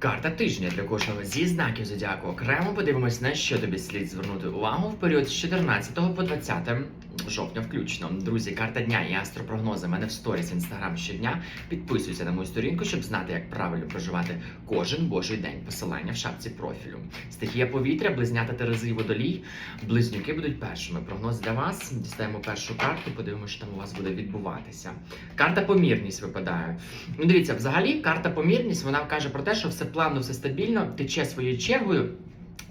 Карта тижня для кожного зі знаків зодіаку. Окремо подивимось, на що тобі слід звернути увагу в період з 14 по 20 жовтня включно. Друзі, карта дня і астропрогнози мене в сторіс інстаграм щодня. Підписуйся на мою сторінку, щоб знати, як правильно проживати кожен божий день. Посилання в шапці профілю. Стихія повітря, близнята Терези і водолій. Близнюки будуть першими. Прогноз для вас. Дістаємо першу карту, подивимося, що там у вас буде відбуватися. Карта помірність випадає. Ну, дивіться, взагалі, карта помірність вона каже про те, що все плавно, все стабільно, тече своєю чергою.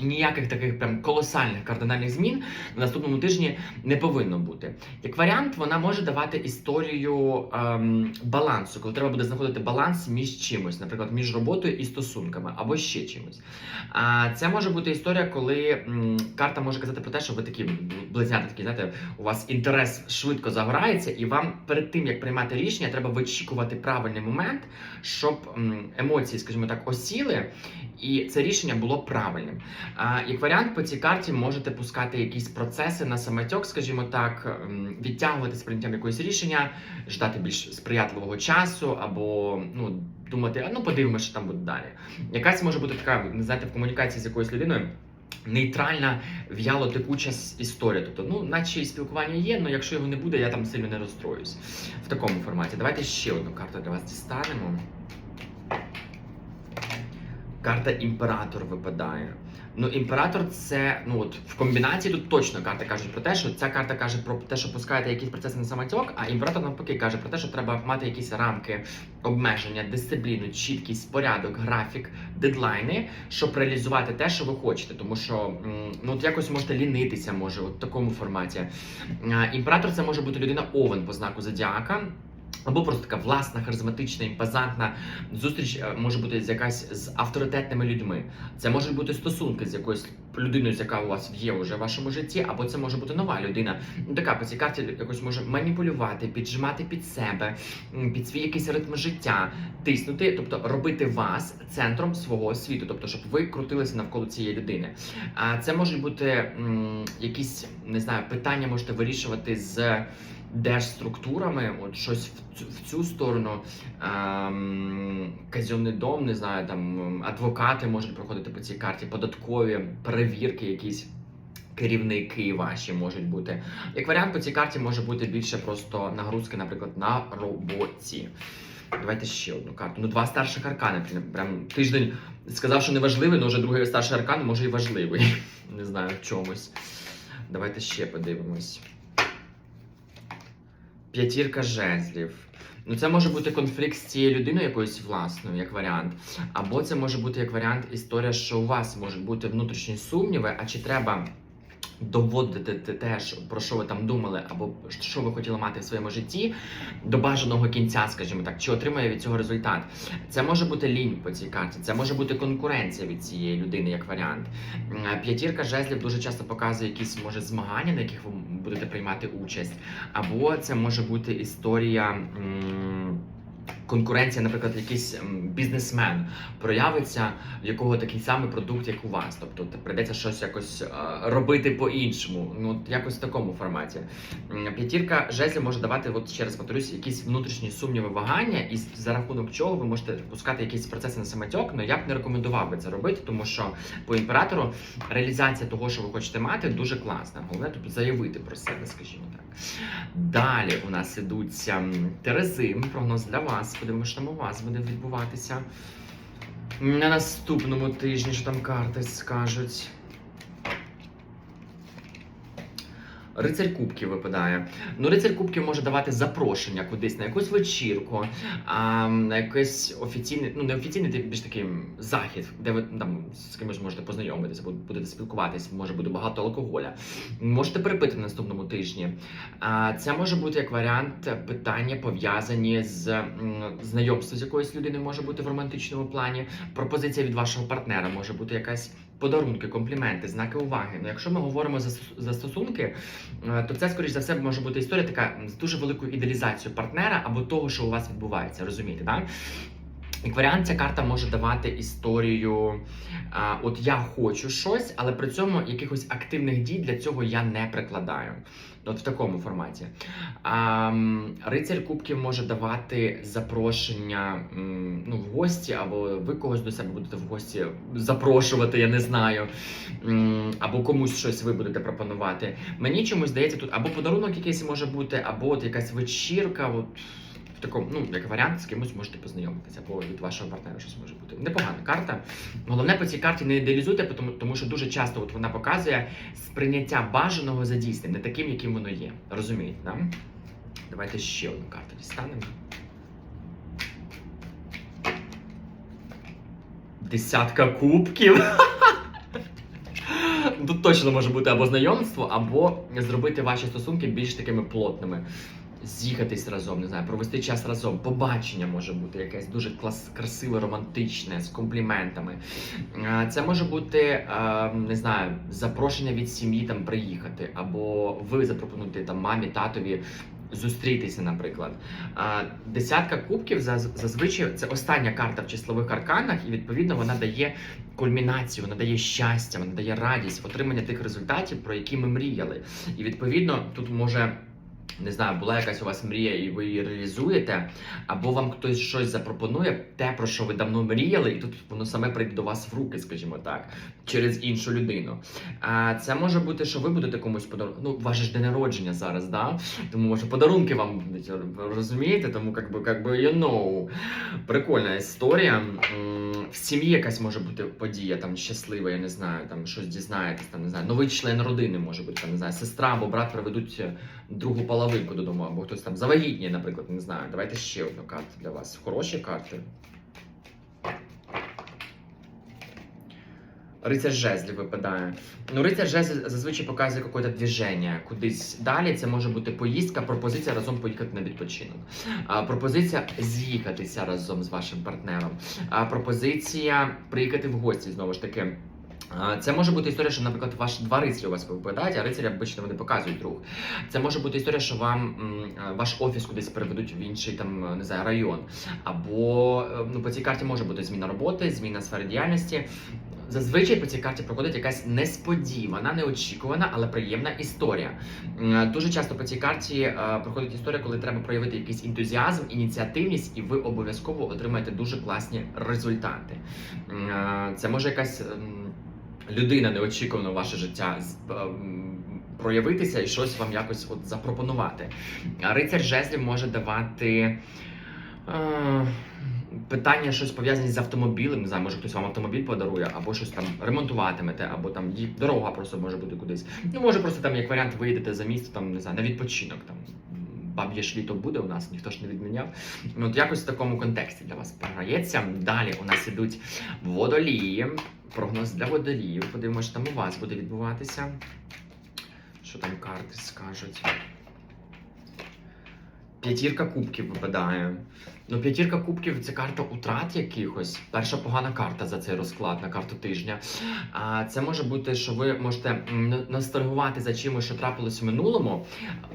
Ніяких таких прям колосальних кардинальних змін на наступному тижні не повинно бути. Як варіант, вона може давати історію ем, балансу, коли треба буде знаходити баланс між чимось, наприклад, між роботою і стосунками, або ще чимось. А це може бути історія, коли м, карта може казати про те, що ви такі близнята, такі, знаєте, у вас інтерес швидко загорається, і вам перед тим як приймати рішення, треба вичікувати правильний момент, щоб м, емоції, скажімо так, осіли, і це рішення було правильним. Як варіант, по цій карті можете пускати якісь процеси на самотьок, скажімо так, відтягувати з якогось рішення, ждати більш сприятливого часу, або ну, думати, а ну подивимося, що там буде далі. Якась може бути така, не знаєте, в комунікації з якоюсь людиною. Нейтральна, в'яло текуча історія. Тобто, ну, наче спілкування є, але якщо його не буде, я там сильно не розстроюсь. В такому форматі. Давайте ще одну карту для вас дістанемо. Карта імператор випадає. Ну, імператор це ну от в комбінації тут точно карти кажуть про те, що ця карта каже про те, що пускаєте якісь процеси на самотьок, а імператор навпаки каже про те, що треба мати якісь рамки, обмеження, дисципліну, чіткість, порядок, графік, дедлайни, щоб реалізувати те, що ви хочете. Тому що ну от якось можете лінитися, може, от в такому форматі. Імператор це може бути людина овен по знаку зодіака. Або просто така власна, харизматична, імпозантна зустріч е, може бути з якась з авторитетними людьми. Це можуть бути стосунки з якоюсь людиною, з яка у вас є вже в вашому житті, або це може бути нова людина. Ну така по цій карті якось може маніпулювати, піджимати під себе, під свій якийсь ритм життя, тиснути, тобто робити вас центром свого світу, тобто, щоб ви крутилися навколо цієї людини. А це можуть бути якісь не знаю, питання можете вирішувати з держструктурами, от щось в цю, в цю сторону. Ем, казенний дом, не знаю, там адвокати можуть проходити по цій карті, податкові перевірки, якісь. Керівники ваші можуть бути. Як варіант, по цій карті може бути більше просто нагрузки, наприклад, на роботі. Давайте ще одну карту. Ну, два старших аркани. Прям- тиждень сказав, що не важливий, але вже другий старший аркан, може і важливий. Не знаю, в чомусь. Давайте ще подивимось. П'ятірка жезлів. Ну, це може бути конфлікт з цією людиною якоюсь власною, як варіант. Або це може бути як варіант історія, що у вас можуть бути внутрішні сумніви, а чи треба доводити те- те, про що ви там думали, або що ви хотіли мати в своєму житті до бажаного кінця, скажімо так, чи отримає від цього результат. Це може бути лінь по цій карті, це може бути конкуренція від цієї людини, як варіант. П'ятірка жезлів дуже часто показує якісь може змагання, на яких ви будете приймати участь. Або це може бути історія. м, Конкуренція, наприклад, якийсь бізнесмен проявиться, в якого такий самий продукт, як у вас. Тобто прийдеться щось якось е, робити по-іншому. Ну, якось в такому форматі. П'ятірка жезлів може давати, от ще раз повторюсь, якісь внутрішні сумніви, вагання, і за рахунок чого ви можете пускати якісь процеси на самотьок. але я б не рекомендував би це робити, тому що по імператору реалізація того, що ви хочете мати, дуже класна. Головне тобто заявити про себе, скажімо так. Далі у нас ідуться м, Терези. Прогноз для вас. Там у вас буде відбуватися. На наступному тижні, що там карти скажуть. Рицарь кубків випадає. Ну, рицарь кубків може давати запрошення кудись на якусь вечірку, а, на якийсь офіційний, ну не офіційний, ти більш такий захід, де ви там з кимось можете познайомитися, бу- будете спілкуватись, може бути багато алкоголя. Можете перепити на наступному тижні. А, Це може бути як варіант питання пов'язані з знайомством з якоюсь людиною, може бути в романтичному плані. Пропозиція від вашого партнера може бути якась. Подарунки, компліменти, знаки уваги. Ну, якщо ми говоримо за, за стосунки, е, то це, скоріш за все, може бути історія така з дуже великою ідеалізацією партнера або того, що у вас відбувається. Розумієте, так? Як варіант, ця карта може давати історію. А, от я хочу щось, але при цьому якихось активних дій для цього я не прикладаю. От в такому форматі. А, рицарь кубків може давати запрошення ну, в гості, або ви когось до себе будете в гості запрошувати, я не знаю. Або комусь щось ви будете пропонувати. Мені чомусь здається, тут або подарунок якийсь може бути, або от якась вечірка. От, в такому, ну, як варіант, з кимось можете познайомитися, або від вашого партнера щось може бути. Непогана карта. Головне по цій карті не ідеалізуйте, тому, тому що дуже часто от вона показує сприйняття бажаного за дійсним, не таким, яким воно є. Розумієте, да? Давайте ще одну карту дістанемо. Десятка кубків. Тут точно може бути або знайомство, або зробити ваші стосунки більш такими плотними. З'їхатись разом, не знаю, провести час разом. Побачення може бути якесь дуже клас, красиве, романтичне, з компліментами. Це може бути, е, не знаю, запрошення від сім'ї там приїхати, або ви запропонуєте там мамі, татові. Зустрітися, наприклад. Десятка кубків зазвичай це остання карта в числових арканах, і відповідно вона дає кульмінацію, вона дає щастя, вона дає радість, отримання тих результатів, про які ми мріяли. І відповідно тут може. Не знаю, була якась у вас мрія, і ви її реалізуєте, або вам хтось щось запропонує, те, про що ви давно мріяли, і тут воно саме прийде до вас в руки, скажімо так, через іншу людину. А це може бути, що ви будете комусь подарувати. Ну, ваше ж день народження зараз, да? Тому може подарунки вам будуть, розумієте? Тому як би, як би, you know. Прикольна історія. В сім'ї якась може бути подія, там щаслива, я не знаю, там щось дізнаєтесь, там не знаю, новий член родини може бути, там не знаю, сестра або брат приведуть е, другу половинку додому, або хтось там завагітніє, наприклад, не знаю. Давайте ще одну карту для вас. Хороші карти. Рицар жезлів випадає. Ну, рицар жезлів зазвичай показує якесь движення кудись далі. Це може бути поїздка, пропозиція разом поїхати на відпочинок. А, пропозиція з'їхатися разом з вашим партнером. А, пропозиція приїхати в гості знову ж таки. Це може бути історія, що, наприклад, ваші два рицарі у вас випадають, а рицарі обично вони показують рух. Це може бути історія, що вам ваш офіс кудись переведуть в інший там не знаю, район. Або е, ну, по цій карті може бути зміна роботи, зміна сфери діяльності. Зазвичай по цій карті проходить якась несподівана, неочікувана, але приємна історія. Дуже часто по цій карті е, проходить історія, коли треба проявити якийсь ентузіазм, ініціативність, і ви обов'язково отримаєте дуже класні результати. Це може якась людина неочікувано в ваше життя ем, проявитися і щось вам якось от запропонувати. Рицар жезлів може давати. е, Питання щось пов'язані з автомобілем, не знаю, може хтось вам автомобіль подарує, або щось там ремонтуватимете, або там дорога просто може бути кудись. Ну, може, просто там як варіант виїдете за місто, там не знаю, на відпочинок. Там баб'є ж літо буде у нас, ніхто ж не відміняв. Ну, от якось в такому контексті для вас програється. Далі у нас ідуть водолії. Прогноз для водоліїв. Подивимося, там у вас буде відбуватися. Що там карти скажуть? П'ятірка кубків випадає. Ну, п'ятірка кубків це карта утрат якихось. Перша погана карта за цей розклад на карту тижня. А це може бути, що ви можете ностальгувати за чимось, що трапилось в минулому.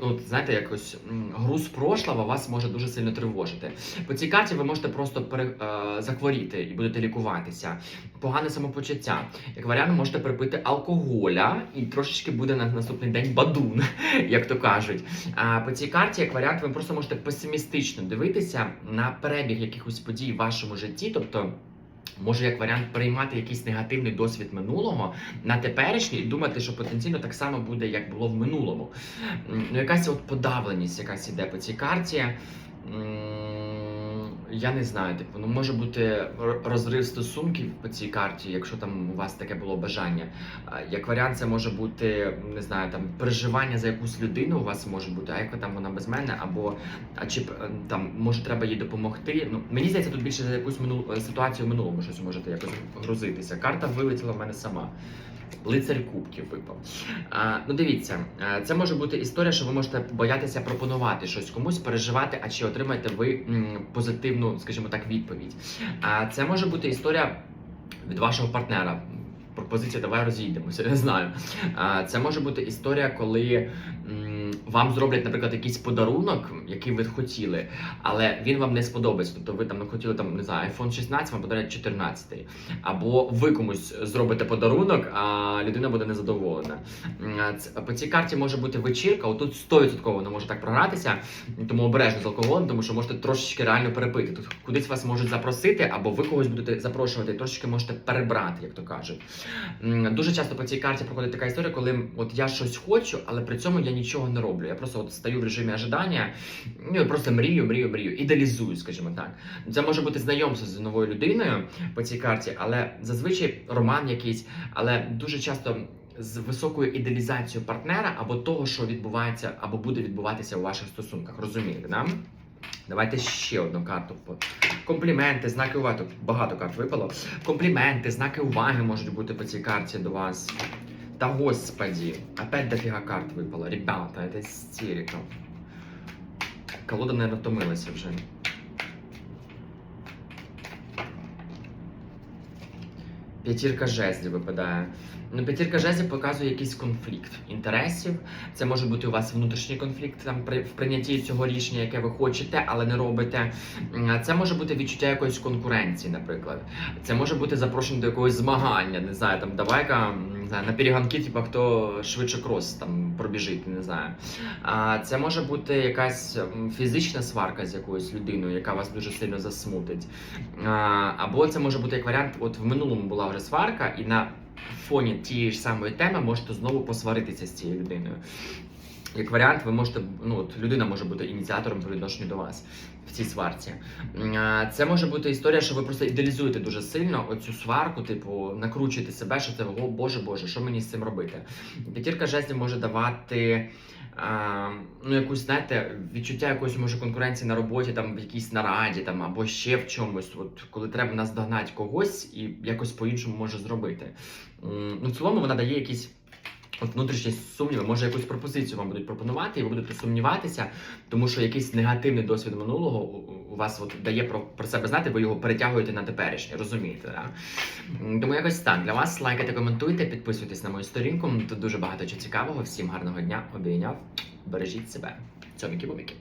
Ну, знаєте, якось груз прошлого вас може дуже сильно тривожити. По цій карті ви можете просто пере, е, захворіти і будете лікуватися. Погане самопочуття. Як варіант, можете припити алкоголя, і трошечки буде на наступний день бадун, як то кажуть. А по цій карті, як варіант, ви просто можете песимістично дивитися на перебіг якихось подій в вашому житті, тобто. Може, як варіант приймати якийсь негативний досвід минулого на теперішній і думати, що потенційно так само буде, як було в минулому. Ну, якась от подавленість, якась іде по цій карті. Я не знаю, типу, ну може бути розрив стосунків по цій карті, якщо там у вас таке було бажання. Як варіант, це може бути, не знаю, там переживання за якусь людину у вас може бути, а як там вона без мене, або а чи е, там може треба їй допомогти. Ну мені здається, тут більше за якусь минул... е, ситуацію в минулому щось можете якось грузитися. Карта вилетіла в мене сама. Лицар кубків випав. А, ну дивіться, це може бути історія, що ви можете боятися пропонувати щось комусь, переживати, а чи отримаєте ви позитивну, скажімо так, відповідь. А це може бути історія від вашого партнера. Пропозиція, давай розійдемося, не знаю. Це може бути історія, коли вам зроблять, наприклад, якийсь подарунок, який ви хотіли, але він вам не сподобається. Тобто ви там не хотіли там, не знаю, iPhone 16, вам подарять 14. Або ви комусь зробите подарунок, а людина буде незадоволена. По цій карті може бути вечірка, отут 100% вона може так програтися, тому обережно з алкоголем, тому що можете трошечки реально перепити. Тут кудись вас можуть запросити, або ви когось будете запрошувати, трошечки можете перебрати, як то кажуть. Дуже часто по цій карті проходить така історія, коли от я щось хочу, але при цьому я нічого не роблю. Я просто от стою в режимі ожидання, ну просто мрію, мрію, мрію, ідеалізую, скажімо так. Це може бути знайомство з новою людиною по цій карті, але зазвичай роман якийсь, але дуже часто. З високою ідеалізацією партнера або того, що відбувається, або буде відбуватися у ваших стосунках. Розумієте, да? Давайте ще одну карту. Компліменти, знаки уваги. Тут багато карт випало. Компліменти, знаки уваги можуть бути по цій карті до вас. Та господі, опять дофіга карт випало. Ребята, это істерика. Колода не втомилася вже. П'ятірка жезлів випадає. Ну, п'ятірка жезлів показує якийсь конфлікт інтересів. Це може бути у вас внутрішній конфлікт там при в прийнятті цього рішення, яке ви хочете, але не робите. Це може бути відчуття якоїсь конкуренції, наприклад. Це може бути запрошення до якогось змагання. Не знаю, там давай-ка знаю, на перегонки, типу, хто швидше крос там пробіжить, не знаю. А це може бути якась фізична сварка з якоюсь людиною, яка вас дуже сильно засмутить. А, або це може бути як варіант, от в минулому була вже сварка, і на фоні тієї ж самої теми можете знову посваритися з цією людиною. Як варіант, ви можете, ну от людина може бути ініціатором по відношенню до вас в цій сварці. Це може бути історія, що ви просто ідеалізуєте дуже сильно оцю сварку, типу, накручуєте себе, що це о Боже Боже, що мені з цим робити? П'ятірка жезлів може давати. Ну, якусь, знаєте, відчуття якоїсь може конкуренції на роботі, там в якійсь нараді, там або ще в чомусь, от коли треба наздогнати когось і якось по-іншому може зробити. Ну, в цілому вона дає якісь. От внутрішні сумніви, може якусь пропозицію вам будуть пропонувати, і ви будете сумніватися, тому що якийсь негативний досвід минулого у- вас от дає про, про себе знати, ви його перетягуєте на теперішнє, розумієте? Да? Тому якось так. Для вас лайкайте, коментуйте, підписуйтесь на мою сторінку. Тут дуже багато чого цікавого. Всім гарного дня, обійняв. Бережіть себе. Цьоміки-буміки.